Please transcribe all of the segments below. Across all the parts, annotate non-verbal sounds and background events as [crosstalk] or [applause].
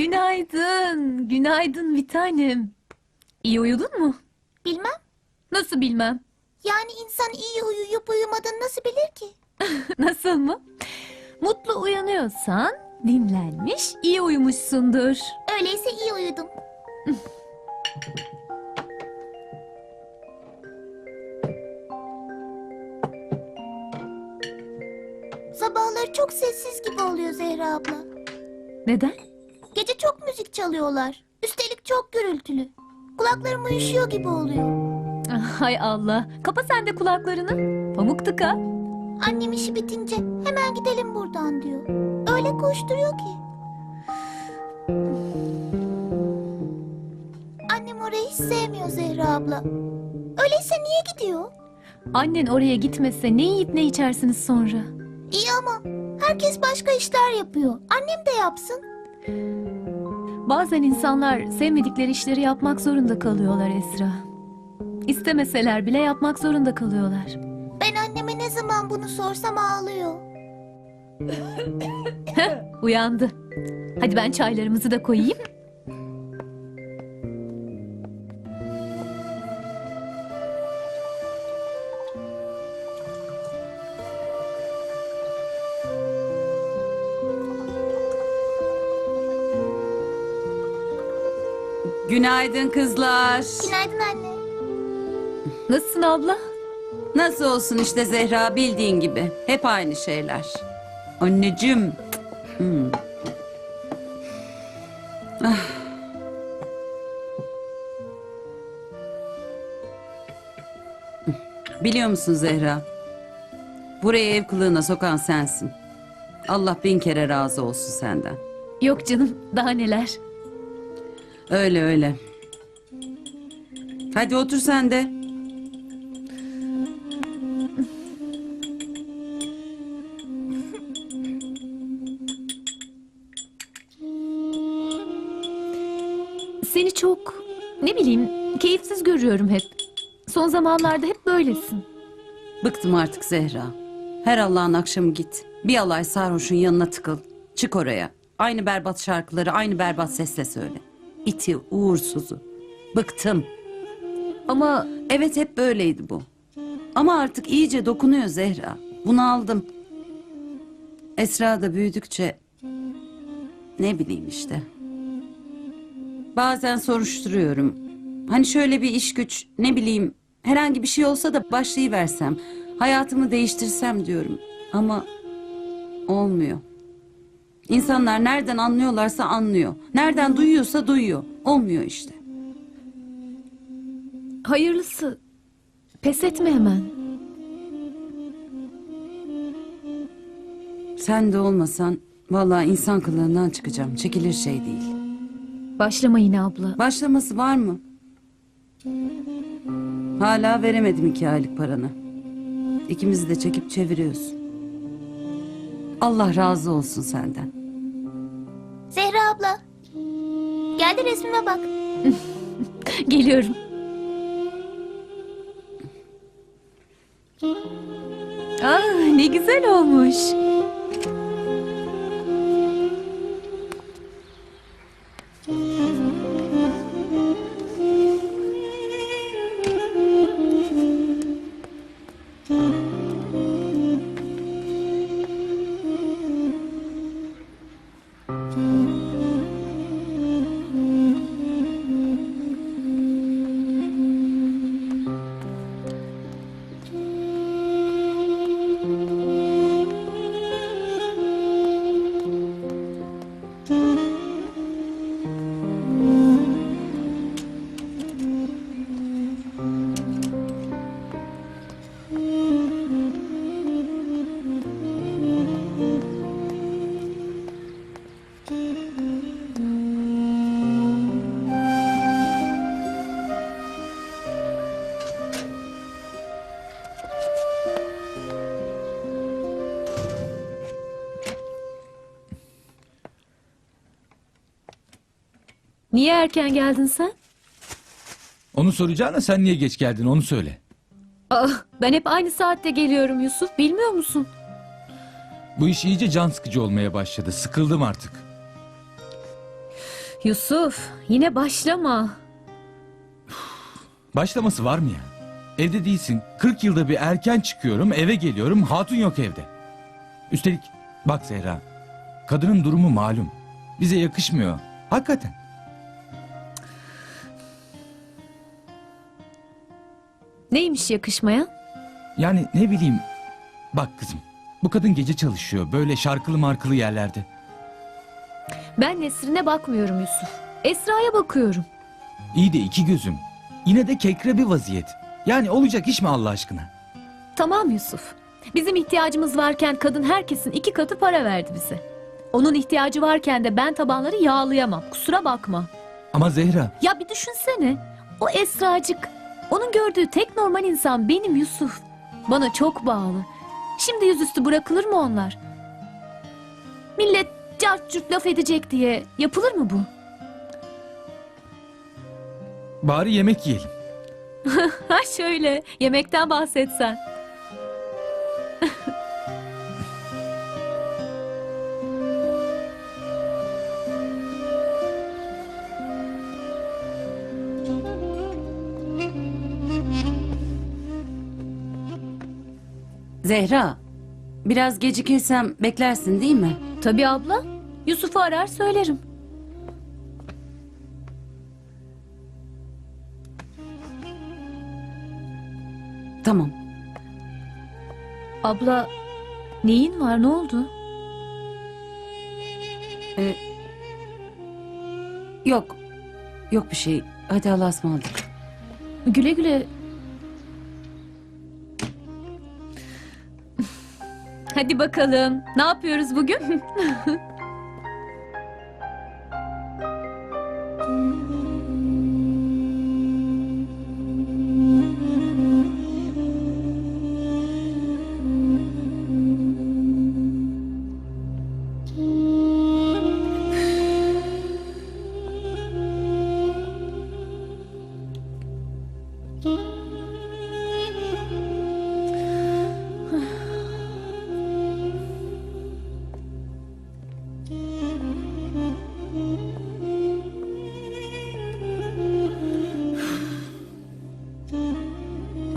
Günaydın. Günaydın bir tanem. İyi uyudun mu? Bilmem. Nasıl bilmem. Yani insan iyi uyuyup uyumadığını nasıl bilir ki? [laughs] Nasıl mı? Mutlu uyanıyorsan dinlenmiş, iyi uyumuşsundur. Öyleyse iyi uyudum. [laughs] Sabahları çok sessiz gibi oluyor Zehra abla. Neden? Gece çok müzik çalıyorlar. Üstelik çok gürültülü. Kulaklarım uyuşuyor gibi oluyor. [laughs] Hay Allah. Kapa sen de kulaklarını. Pamuk tıka. Annem işi bitince hemen gidelim buradan diyor. Öyle koşturuyor ki. Annem orayı hiç sevmiyor Zehra abla. Öyleyse niye gidiyor? Annen oraya gitmese ne yiyip ne içersiniz sonra? İyi ama herkes başka işler yapıyor. Annem de yapsın. Bazen insanlar sevmedikleri işleri yapmak zorunda kalıyorlar Esra. İstemeseler bile yapmak zorunda kalıyorlar. Ben anneme ne zaman bunu sorsam ağlıyor. Uyandı. Hadi ben çaylarımızı da koyayım. [laughs] Günaydın kızlar. Günaydın anne. Nasılsın abla? Nasıl olsun işte Zehra bildiğin gibi. Hep aynı şeyler. Anneciğim. Hmm. Ah. Biliyor musun Zehra? Buraya ev kılığına sokan sensin. Allah bin kere razı olsun senden. Yok canım, daha neler. Öyle öyle. Hadi otur sen de. Seni çok, ne bileyim, keyifsiz görüyorum hep. Son zamanlarda hep böylesin. Bıktım artık Zehra. Her Allah'ın akşamı git. Bir alay sarhoşun yanına tıkıl. Çık oraya. Aynı berbat şarkıları aynı berbat sesle söyle. İti, uğursuzu. Bıktım. Ama Evet hep böyleydi bu. Ama artık iyice dokunuyor Zehra. Bunu aldım. Esra da büyüdükçe ne bileyim işte. Bazen soruşturuyorum. Hani şöyle bir iş güç ne bileyim herhangi bir şey olsa da başlayıversem. Hayatımı değiştirsem diyorum. Ama olmuyor. İnsanlar nereden anlıyorlarsa anlıyor. Nereden duyuyorsa duyuyor. Olmuyor işte. hayırlısı. Pes etme hemen. Sen de olmasan vallahi insan kılığından çıkacağım. Çekilir şey değil. Başlama yine abla. Başlaması var mı? Hala veremedim iki aylık paranı. İkimizi de çekip çeviriyorsun. Allah razı olsun senden. Zehra abla. Gel de resmime bak. [laughs] Geliyorum. Ah ne güzel olmuş. Niye erken geldin sen? Onu soracağına sen niye geç geldin onu söyle. Ah, ben hep aynı saatte geliyorum Yusuf. Bilmiyor musun? Bu iş iyice can sıkıcı olmaya başladı. Sıkıldım artık. Yusuf, yine başlama. Başlaması var mı ya? Evde değilsin. 40 yılda bir erken çıkıyorum, eve geliyorum, hatun yok evde. Üstelik bak Zehra, kadının durumu malum. Bize yakışmıyor. Hakikaten. Neymiş yakışmayan? Yani ne bileyim. Bak kızım, bu kadın gece çalışıyor. Böyle şarkılı markılı yerlerde. Ben Nesrin'e bakmıyorum Yusuf. Esra'ya bakıyorum. İyi de iki gözüm. Yine de kekre bir vaziyet. Yani olacak iş mi Allah aşkına? Tamam Yusuf. Bizim ihtiyacımız varken kadın herkesin iki katı para verdi bize. Onun ihtiyacı varken de ben tabanları yağlayamam. Kusura bakma. Ama Zehra, Ya bir düşünsene. O Esracık. Onun gördüğü tek normal insan benim Yusuf. Bana çok bağlı. Şimdi yüzüstü bırakılır mı onlar? Millet cart curt laf edecek diye yapılır mı bu? bari yemek yiyelim. [laughs] Ha şöyle yemekten bahsetsen. Zehra, biraz gecikirsem beklersin değil mi? Tabii abla. Yusuf'u arar söylerim. Tamam. Abla neyin var ne oldu? Yok. Yok bir şey. Hadi Allah'a ısmarladık. Güle güle. Hadi bakalım. Ne yapıyoruz bugün? [laughs]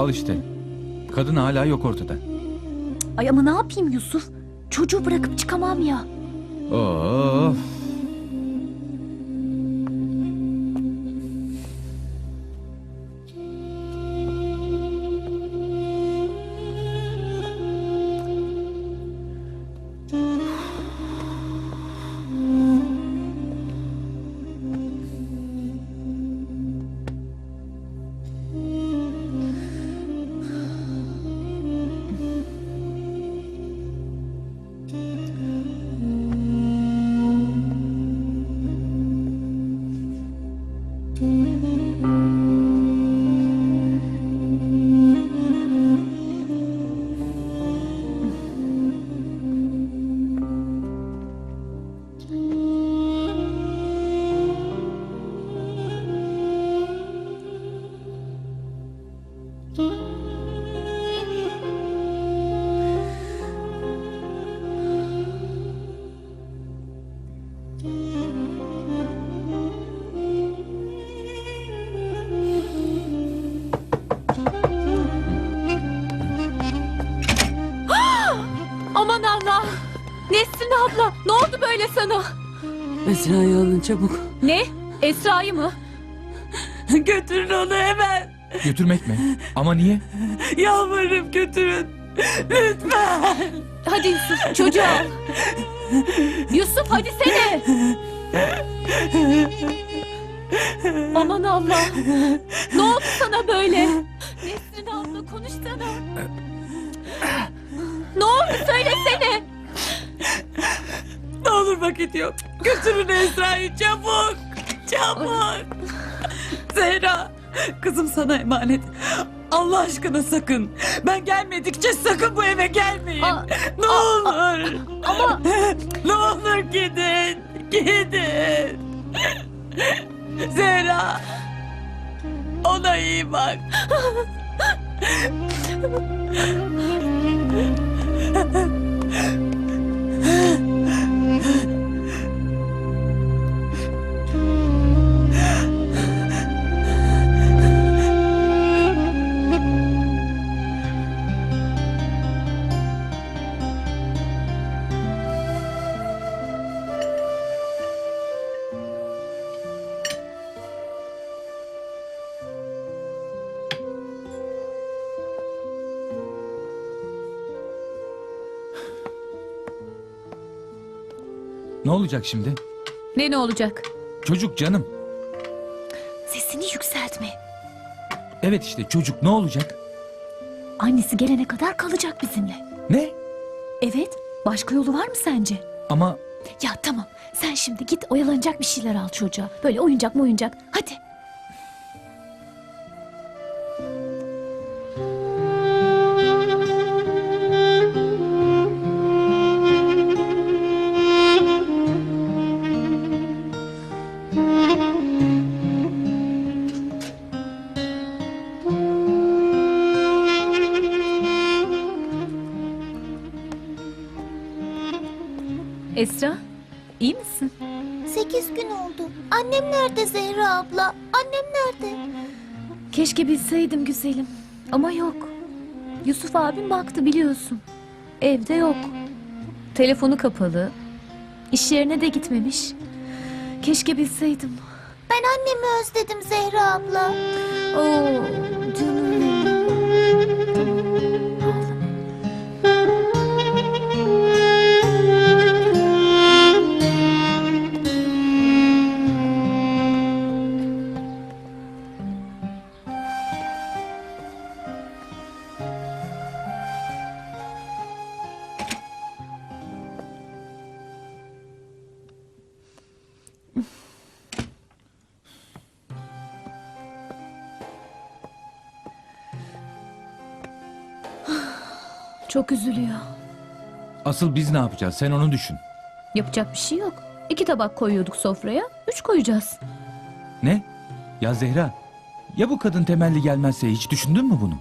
Al işte. Kadın hala yok ortada. Ay ama ne yapayım Yusuf? Çocuğu bırakıp çıkamam ya. Of. Çabuk. Ne? Esra'yı mı? Götürün onu hemen. Götürmek mi? Ama niye? Yalvarırım götürün. Lütfen. Hadi Yusuf çocuğu al. Yusuf hadi sene. Aman Allah. Ne oldu sana böyle? Nesrin abla konuşsana. Ne oldu söylesene. Ne olur vakit yok. Götürün Esra'yı çabuk. Çabuk. Zehra. Kızım sana emanet. Allah aşkına sakın. Ben gelmedikçe sakın bu eve gelmeyin. Aa, ne olur. Ama ne olur gidin. Gidin. Zehra. Ona iyi bak. Olacak şimdi? Ne ne olacak? Çocuk canım. Sesini yükseltme. Evet işte çocuk ne olacak? Annesi gelene kadar kalacak bizimle. Ne? Evet. Başka yolu var mı sence? Ama Ya tamam. Sen şimdi git oyalanacak bir şeyler al çocuğa. Böyle oyuncak mı oyuncak. Hadi. Annem nerede? Keşke bilseydim güzelim. Ama yok. Yusuf abim baktı biliyorsun. Evde yok. Telefonu kapalı. İş yerine de gitmemiş. Keşke bilseydim. Ben annemi özledim Zehra abla. Oo canım. Çok üzülüyor. asıl biz ne yapacağız? Sen onu düşün. Yapacak bir şey yok. İki tabak koyuyorduk sofraya. Üç koyacağız. Ne? Ya Zehra, ya bu kadın temelli gelmezse hiç düşündün mü bunu?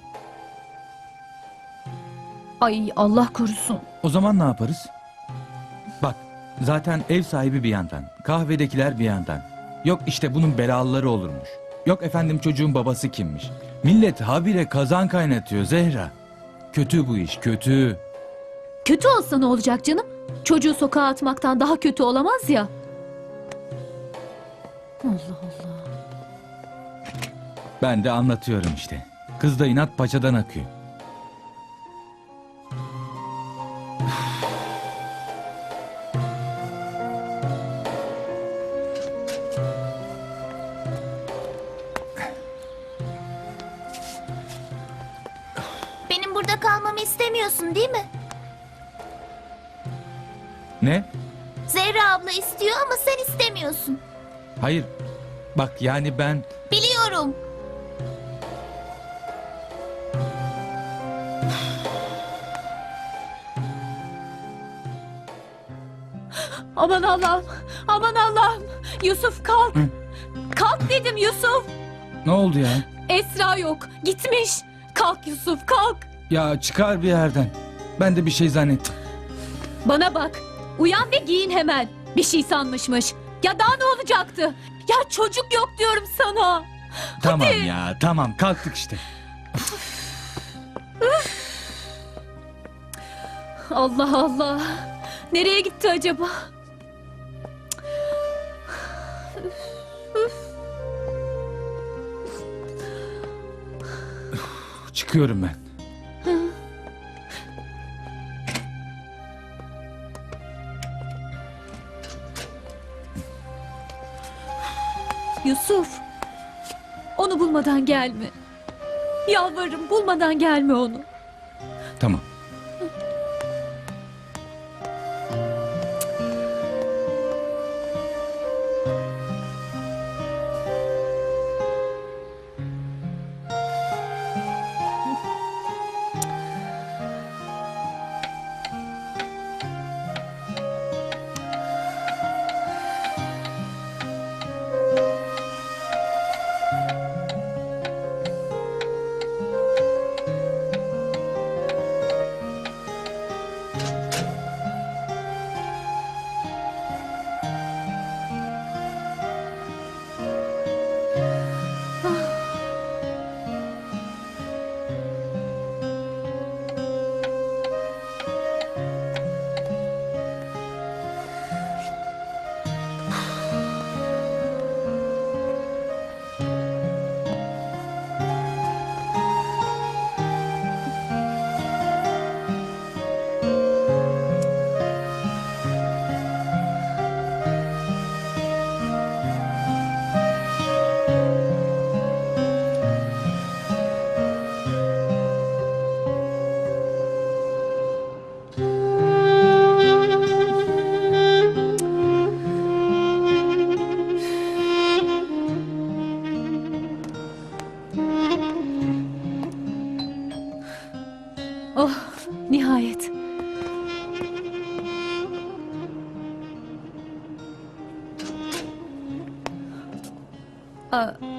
Ay Allah korusun. O zaman ne yaparız? Bak, zaten ev sahibi bir yandan, kahvedekiler bir yandan. Yok işte bunun belalıları olurmuş. Yok efendim çocuğun babası kimmiş. Millet habire kazan kaynatıyor Zehra. Kötü bu iş, kötü. Kötü olsa ne olacak canım? Çocuğu sokağa atmaktan daha kötü olamaz ya. Allah Allah. Ben de anlatıyorum işte. Kız da inat paçadan akıyor. Bak yani ben... Biliyorum. Aman Allah'ım. Aman Allah'ım. Yusuf kalk. Hı. Kalk dedim Yusuf. Ne oldu ya? Esra yok. Gitmiş. Kalk Yusuf kalk. Ya çıkar bir yerden. Ben de bir şey zannettim. Bana bak. Uyan ve giyin hemen. Bir şey sanmışmış. Ya daha ne olacaktı? Ya çocuk yok diyorum sana. Tamam ya tamam kalktık işte. Allah Allah. Nereye gitti acaba? Çıkıyorum ben. Yusuf. Onu bulmadan gelme. Yalvarırım bulmadan gelme onu.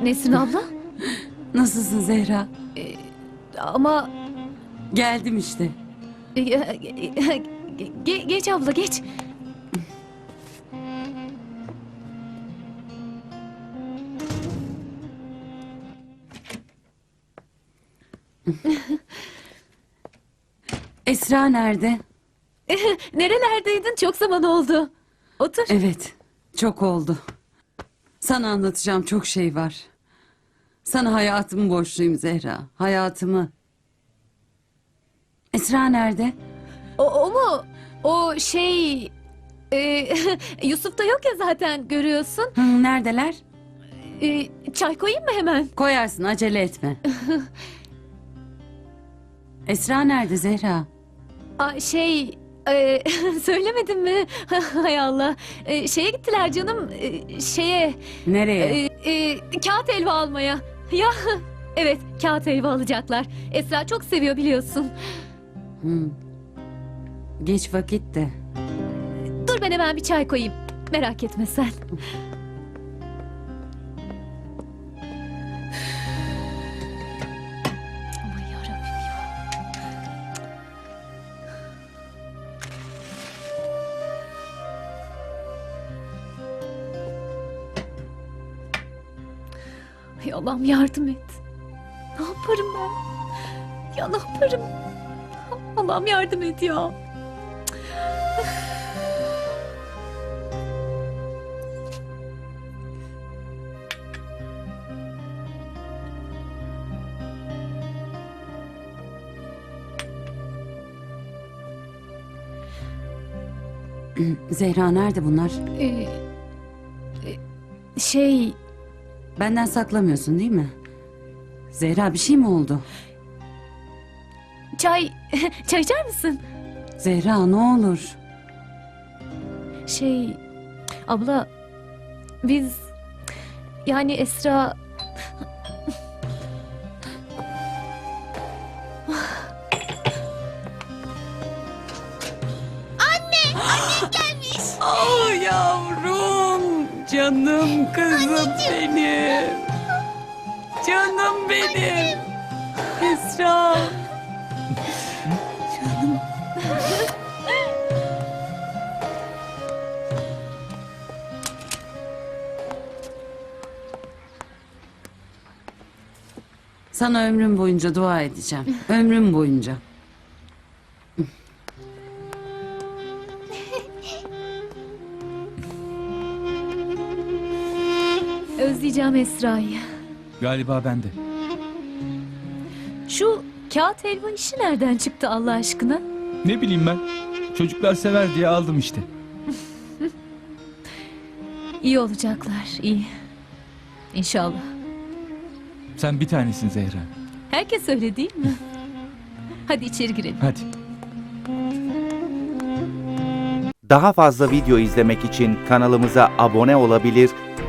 Nesrin abla. Nasılsın Zehra? Ama Geldim işte. e, e, e, ge- geç abla geç. [laughs] Esra nerede? [laughs] Nerelerdeydin? Çok zaman oldu. Otur. Evet, çok oldu. Sana anlatacağım çok şey var. Sana hayatımı borçluyum Zehra. Hayatımı. Esra nerede? O, o mu? O şey... e, [laughs] Yusuf da yok ya zaten görüyorsun. Hı, neredeler? E, çay koyayım mı hemen? Koyarsın acele etme. [laughs] Esra nerede Zehra? Aa, şey... e, [laughs] söylemedim mi? Hay Allah. E, şeye gittiler canım. e, şeye... Nereye? e, e, kağıt helva almaya. Ya evet kağıt helva alacaklar. Esra çok seviyor biliyorsun. Hı. Geç vakit de. Dur ben hemen bir çay koyayım. Merak etme sen. Allah'ım yardım et. Ne yaparım ben? Ya ne yaparım? Allah'ım yardım et ya. Zehra nerede bunlar? Ee, e, şey Benden saklamıyorsun değil mi? Zehra bir şey mi oldu? çay [laughs] çay içer misin? Zehra ne olur. Şey abla biz yani Esra canım kızım benim. Canım benim. Esra. Canım. Sana ömrüm boyunca dua edeceğim. Ömrüm boyunca. Özleyeceğim Esra'yı. Galiba ben de. Şu kağıt helva işi nereden çıktı Allah aşkına? Ne bileyim ben. Çocuklar sever diye aldım işte. [laughs] İyi olacaklar iyi. İnşallah. Sen bir tanesin Zehra. Herkes öyle değil mi? [laughs] Hadi içeri girelim. Hadi. Daha fazla video izlemek için kanalımıza abone olabilir,